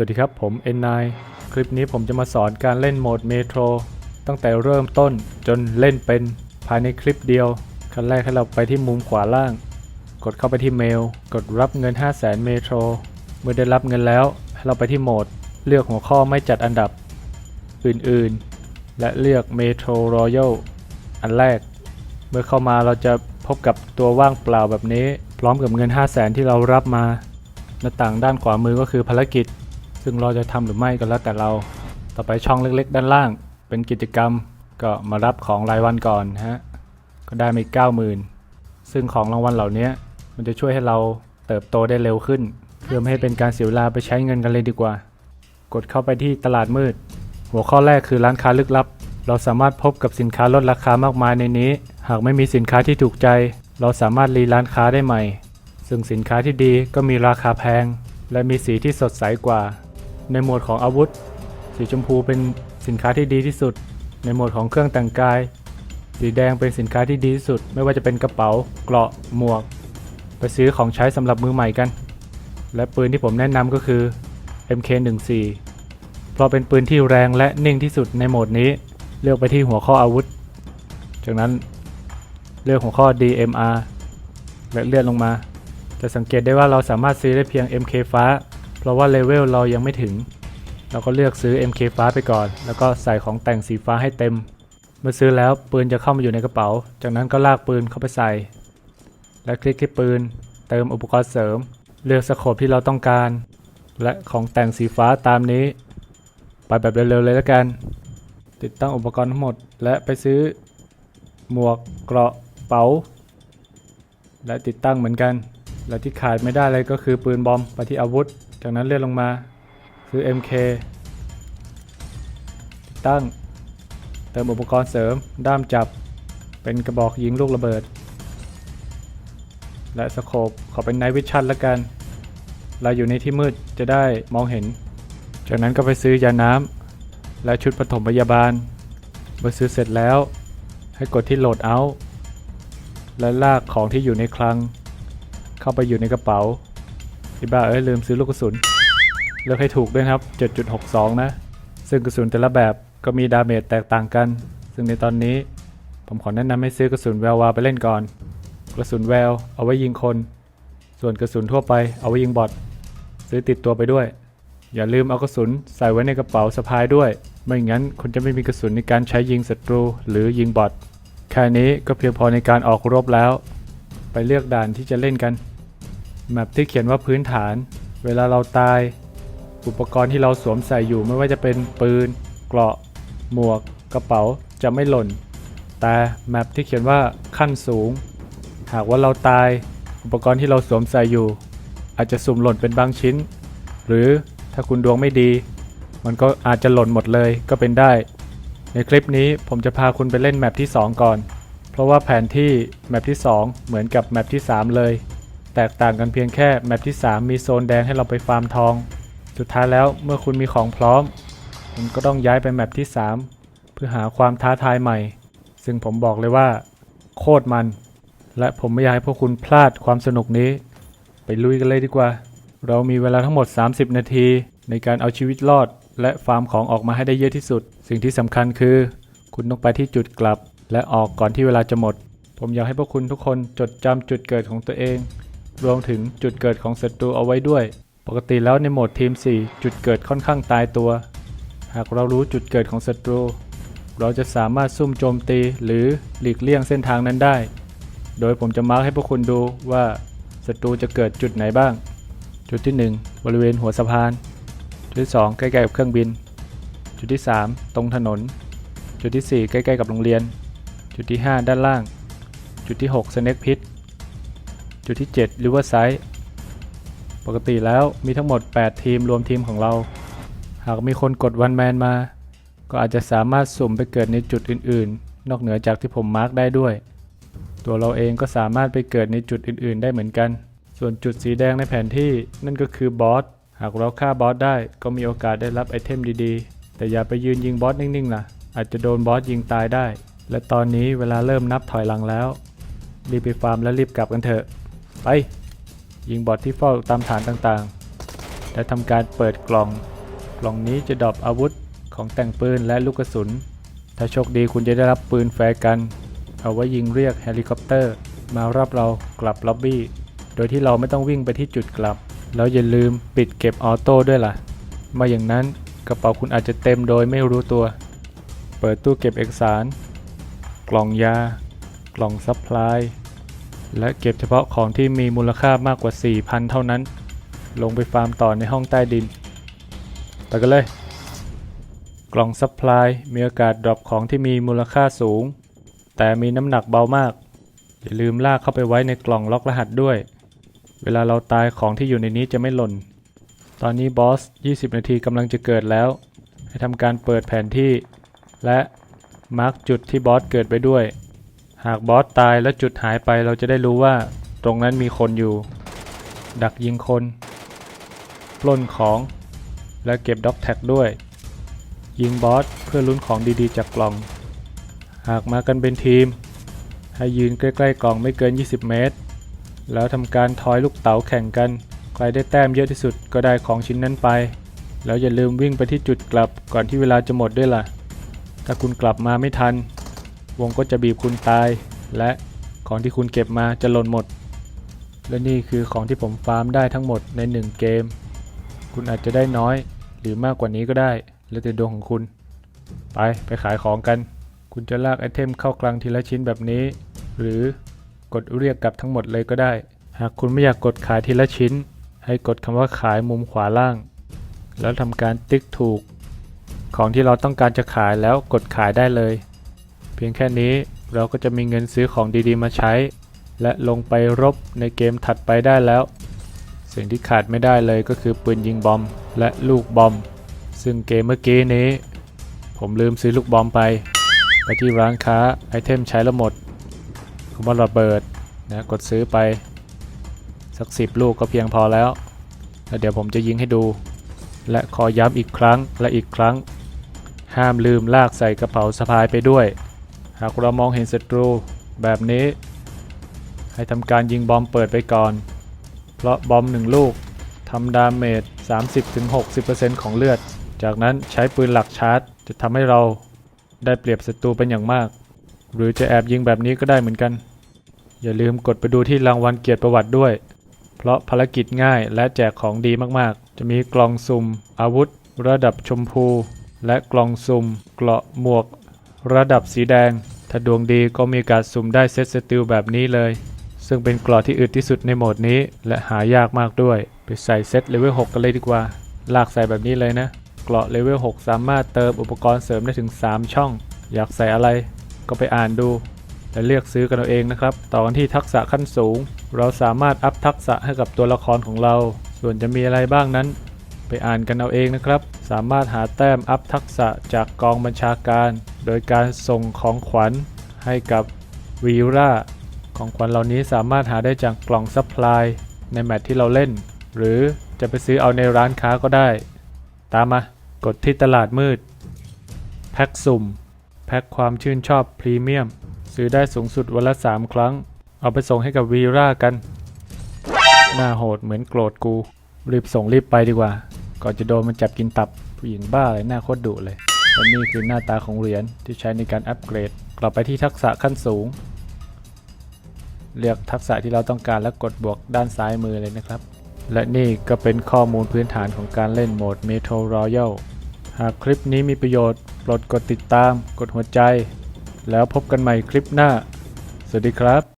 สวัสดีครับ ผม N9 คลิปนี้ผมจะมาสอนการเล่นโหมดเมโทรตั้งแต่เริ่มต้นจนเล่นเป็นภายในคลิปเดียว ขั้นแรกให้เราไปที่มุมขวาล่าง กดเข้าไปที่เมล กดรับเงิน 5 0 0 0 0 0เมโทรเมื่อได้รับเงินแล้ว ให้เราไปที่โหมด เลือกหัวข้อไม่จัดอันดับ อื่นๆ และเลือกเมโทรรอยัลอันแรก เมื่อเข้ามาเราจะพบกับตัวว่างเปล่าแบบนี้ พร้อมกับเงิน 5 0 0 0 0 0ที่เรารับมาหน้าต่างด้านขวามือก็คือภารกิจ ซึ่งเราจะทำหรือไม่ก็แล้วแต่เรา ต่อไปช่องเล็กๆ ด้านล่าง เป็นกิจกรรมก็มารับของรายวันก่อนฮะ ก็ได้มาอีก90,000 ซึ่งของรางวัลเหล่านี้มันจะช่วยให้เราเติบโตได้เร็วขึ้น เพื่อไม่ให้เป็นการเสียเวลาไปใช้เงินกันเลยดีกว่า กดเข้าไปที่ตลาดมืด หัวข้อแรกคือร้านค้าลึกลับ เราสามารถพบกับสินค้าลดราคามากมายในนี้ หากไม่มีสินค้าที่ถูกใจ เราสามารถรีร้านค้าได้ใหม่ ซึ่งสินค้าที่ดีก็มีราคาแพง และมีสีที่สดใสกว่า ในหมวดของอาวุธ สีชมพูเป็นสินค้าที่ดีที่สุด ในหมวดของเครื่องแต่งกาย สีแดงเป็นสินค้าที่ดีที่สุด ไม่ว่าจะเป็นกระเป๋า เกราะ หมวก ไปซื้อของใช้สำหรับมือใหม่กัน และปืนที่ผมแนะนำก็คือ MK14 เพราะเป็นปืนที่แรงและนิ่งที่สุดในโหมดนี้ เลือกไปที่หัวข้ออาวุธ จากนั้นเลือกหัวข้อ DMR และเลื่อนลงมา จะสังเกตได้ว่าเราสามารถซื้อได้เพียง MK ฟ้า เพราะว่าเลเวลเรายังไม่ถึง เราก็เลือกซื้อ MK ฟ้าไปก่อน แล้วก็ใส่ของแต่งสีฟ้าให้เต็ม เมื่อซื้อแล้วปืนจะเข้ามาอยู่ในกระเป๋า จากนั้นก็ลากปืนเข้าไปใส่ และคลิกที่ปืน เติมอุปกรณ์เสริม เลือกสโคปที่เราต้องการ และของแต่งสีฟ้าตามนี้ ไปแบบเร็วๆเลยแล้วกัน ติดตั้งอุปกรณ์ทั้งหมด และไปซื้อ หมวกเกราะเป๋า และติดตั้งเหมือนกัน และที่ขาดไม่ได้เลยก็คือปืนบอมไปที่อาวุธ จากนั้นเลื่อนลงมาซื้อ MK ตั้ง เติมอุปกรณ์เสริม ด้ามจับ เป็นกระบอกยิงลูกระเบิด และสโคปขอเป็นไนท์วิชั่นละกัน เราอยู่ในที่มืดจะได้มองเห็น จากนั้นก็ไปซื้อยาน้ำและชุดปฐมพยาบาลเมื่อซื้อเสร็จแล้ว ให้กดที่โหลดเอาท์และลากของที่อยู่ในคลัง เข้าไปอยู่ในกระเป๋า ที่บ้าเอ้ยลืมซื้อลูกกระสุน เลือกให้ถูกด้วยครับ 7.62 นะ ซึ่งกระสุนแต่ละแบบก็มีดาเมจแตกต่างกัน ซึ่งในตอนนี้ผมขอแนะนำให้ซื้อกระสุนแวววาไปเล่นก่อน กระสุนแววเอาไว้ยิงคน ส่วนกระสุนทั่วไปเอาไว้ยิงบอทซื้อติดตัวไปด้วย อย่าลืมเอากระสุนใส่ไว้ในกระเป๋าสะพายด้วย ไม่งั้นคุณจะไม่มีกระสุนในการใช้ยิงศัตรูหรือยิงบอทแค่นี้ก็เพียงพอในการออกรบแล้ว ไปเลือกด่านที่จะเล่นกัน แมปที่เขียนว่าพื้นฐาน เวลาเราตาย อุปกรณ์ที่เราสวมใส่อยู่ไม่ว่าจะเป็นปืน เกราะ หมวก กระเป๋าจะไม่หล่น แต่แมปที่เขียนว่าขั้นสูง หากว่าเราตาย อุปกรณ์ที่เราสวมใส่อยู่ อาจจะสุ่มหล่นเป็นบางชิ้น หรือถ้าคุณดวงไม่ดี มันก็อาจจะหล่นหมดเลยก็เป็นได้ ในคลิปนี้ผมจะพาคุณไปเล่นแมปที่ 2 ก่อน เพราะว่าแผนที่แมปที่ 2 เหมือนกับแมปที่ 3 เลย แตกต่างกันเพียงแค่แมปที่ 3 มีโซนแดงให้เราไปฟาร์มทอง สุดท้ายแล้วเมื่อคุณมีของพร้อม คุณก็ต้องย้ายไปแมปที่ 3 เพื่อหาความท้าทายใหม่ ซึ่งผมบอกเลยว่า โคตรมัน และผมไม่อยากให้พวกคุณพลาดความสนุกนี้ ไปลุยกันเลยดีกว่า เรามีเวลาทั้งหมด 30 นาที ในการเอาชีวิตรอด และฟาร์มของออกมาให้ได้เยอะที่สุด สิ่งที่สำคัญคือ คุณต้องไปที่จุดกลับ และออกก่อนที่เวลาจะหมด ผมอยากให้พวกคุณทุกคนจดจำจุดเกิดของตัวเอง รวมถึงจุดเกิดของศัตรูเอาไว้ด้วย ปกติแล้วในโหมดทีม 4 จุดเกิดค่อนข้างตายตัว หากเรารู้จุดเกิดของศัตรู เราจะสามารถซุ่มโจมตีหรือหลีกเลี่ยงเส้นทางนั้นได้ โดยผมจะมาร์คให้พวกคุณดูว่าศัตรูจะเกิดจุดไหนบ้าง จุดที่ 1 บริเวณหัวสะพาน จุดที่ 2 ใกล้ๆกับเครื่องบิน จุดที่ 3 ตรงถนน จุดที่ 4 ใกล้ๆกับโรงเรียน จุดที่ 5 ด้านล่าง จุดที่6 Snake Pit จุดที่ 7 Riverside ปกติแล้วมีทั้งหมด 8 ทีมรวมทีมของเรา หากมีคนกดวันแมนมา ก็อาจจะสามารถสุ่มไปเกิดในจุดอื่นๆ นอกเหนือจากที่ผมมาร์กได้ด้วย ตัวเราเองก็สามารถไปเกิดในจุดอื่นๆ ได้เหมือนกัน ส่วนจุดสีแดงในแผนที่นั่นก็คือบอส หากเราฆ่าบอสได้ก็มีโอกาสได้รับไอเทมดีๆ แต่อย่าไปยืนยิงบอสนิ่งๆล่ะ อาจจะโดนบอสยิงตายได้ และตอนนี้เวลาเริ่มนับถอยหลังแล้วรีบไปฟาร์มและรีบกลับกันเถอะ ไปยิงบอสที่เฝ้าตามฐานต่างๆ และทำการเปิดกล่อง กล่องนี้จะดรอปอาวุธของแต่งปืนและลูกกระสุน ถ้าโชคดีคุณจะได้รับปืนแฟร์กัน เอาไว้ยิงเรียกเฮลิคอปเตอร์ มารับเรากลับล็อบบี้ โดยที่เราไม่ต้องวิ่งไปที่จุดกลับ แล้วอย่าลืมปิดเก็บออโต้ด้วยล่ะม่อย่างนั้นกระเป๋าคุณอาจจะเต็มโดยไม่รู้ตัว เปิดตู้เก็บเอกสาร กล่องยา กล่องซัพพลาย และเก็บเฉพาะของที่มีมูลค่ามากกว่า 4,000 เท่านั้น ลงไปฟาร์มต่อในห้องใต้ดิน ไปกันเลย กล่องซัพพลายมีโอกาสดรอปของที่มีมูลค่าสูง แต่มีน้ำหนักเบามาก อย่าลืมลากเข้าไปไว้ในกล่องล็อกรหัสด้วย เวลาเราตายของที่อยู่ในนี้จะไม่หล่น ตอนนี้บอส 20 นาทีกำลังจะเกิดแล้ว ให้ทำการเปิดแผนที่ และมาร์กจุดที่บอสเกิดไปด้วย หากบอสตายและจุดหายไปเราจะได้รู้ว่าตรงนั้นมีคนอยู่ ดักยิงคนปล้นของและเก็บด็อกแท็กด้วย ยิงบอสเพื่อลุ้นของดีๆ จากกล่อง หากมากันเป็นทีม ให้ยืนใกล้ๆกล่องไม่เกิน 20 เมตร แล้วทำการทอยลูกเต๋าแข่งกัน ใครได้แต้มเยอะที่สุดก็ได้ของชิ้นนั้นไป แล้วอย่าลืมวิ่งไปที่จุดกลับก่อนที่เวลาจะหมดด้วยล่ะ ถ้าคุณกลับมาไม่ทัน วงก็จะบีบคุณตาย และของที่คุณเก็บมาจะหล่นหมด และนี่คือของที่ผมฟาร์มได้ทั้งหมดใน 1 เกม คุณอาจจะได้น้อย หรือมากกว่านี้ก็ได้ แล้วแต่ดวงของคุณ ไปไปขายของกัน คุณจะลากไอเทมเข้ากลางทีละชิ้นแบบนี้ หรือกดเรียกกลับทั้งหมดเลยก็ได้ หากคุณไม่อยากกดขายทีละชิ้น ให้กดคำว่าขายมุมขวาล่าง แล้วทำการติ๊กถูก ของที่เราต้องการจะขายแล้วกดขายได้เลย เพียงแค่นี้เราก็จะมีเงินซื้อของดีๆมาใช้ และลงไปรบในเกมถัดไปได้แล้ว สิ่งที่ขาดไม่ได้เลยก็คือปืนยิงบอมและลูกบอม ซึ่งเกมเมื่อกี้นี้ ผมลืมซื้อลูกบอมไป ไปที่ร้านค้าไอเทมใช้แล้วหมดคำว่าระเบิดนะกดซื้อไป สักสิบลูกก็เพียงพอแล้วแล้วเดี๋ยวผมจะยิงให้ดู และขอย้ำอีกครั้งและอีกครั้ง ห้ามลืมลากใส่กระเป๋าสะพายไปด้วย หากเรามองเห็นศัตรูแบบนี้ ให้ทำการยิงบอมเปิดไปก่อน เพราะบอมหนึ่งลูกทำดาเมจ 30-60%ของเลือด จากนั้นใช้ปืนหลักชาร์จ จะทำให้เราได้เปรียบศัตรูเป็นอย่างมาก หรือจะแอบยิงแบบนี้ก็ได้เหมือนกัน อย่าลืมกดไปดูที่รางวัลเกียรติประวัติด้วย เพราะภารกิจง่ายและแจกของดีมากๆ จะมีกล่องสุ่มอาวุธ ระดับชมพู และกล่องสุ่มเกราะหมวก ระดับสีแดง ถ้าดวงดีก็มีการสุ่มได้เซตสติลแบบนี้เลย ซึ่งเป็นเกราะที่อึดที่สุดในโหมดนี้ และหายากมากด้วย ไปใส่เซตเลเวล6กันเลยดีกว่า ลากใส่แบบนี้เลยนะเกราะเลเวล6สามารถเติมอุปกรณ์เสริมได้ถึง 3 ช่อง อยากใส่อะไรก็ไปอ่านดู และเลือกซื้อกันเอาเองนะครับ ต่อกันที่ทักษะขั้นสูง เราสามารถอัพทักษะให้กับตัวละครของเรา ส่วนจะมีอะไรบ้างนั้น ไปอ่านกันเอาเองนะครับ สามารถหาแต้มอัพทักษะจากกองบัญชาการ โดยการส่งของขวัญให้กับวีราของขวัญเหล่านี้สามารถหาได้จากกล่องซัพพลายในแมตที่เราเล่น หรือจะไปซื้อเอาในร้านค้าก็ได้ ตามมากดที่ตลาดมืด แพ็กสุ่ม แพ็กความชื่นชอบพรีเมียม ซื้อได้สูงสุดวันละ 3 ครั้ง เอาไปส่งให้กับวีรากัน หน้าโหดเหมือนโกรธกู รีบส่งรีบไปดีกว่า ก่อนจะโดนมันจับกินตับผู้หญิงบ้าเลยหน้าโคตรดุเลยและนี่คือหน้าตาของเหรียญที่ใช้ในการอัปเกรด กลับไปที่ทักษะขั้นสูง เลือกทักษะที่เราต้องการแล้วกดบวกด้านซ้ายมือเลยนะครับ และนี่ก็เป็นข้อมูลพื้นฐานของการเล่นโหมด Metro Royal หากคลิปนี้มีประโยชน์โปรดกดติดตาม กดหัวใจ แล้วพบกันใหม่คลิปหน้า สวัสดีครับ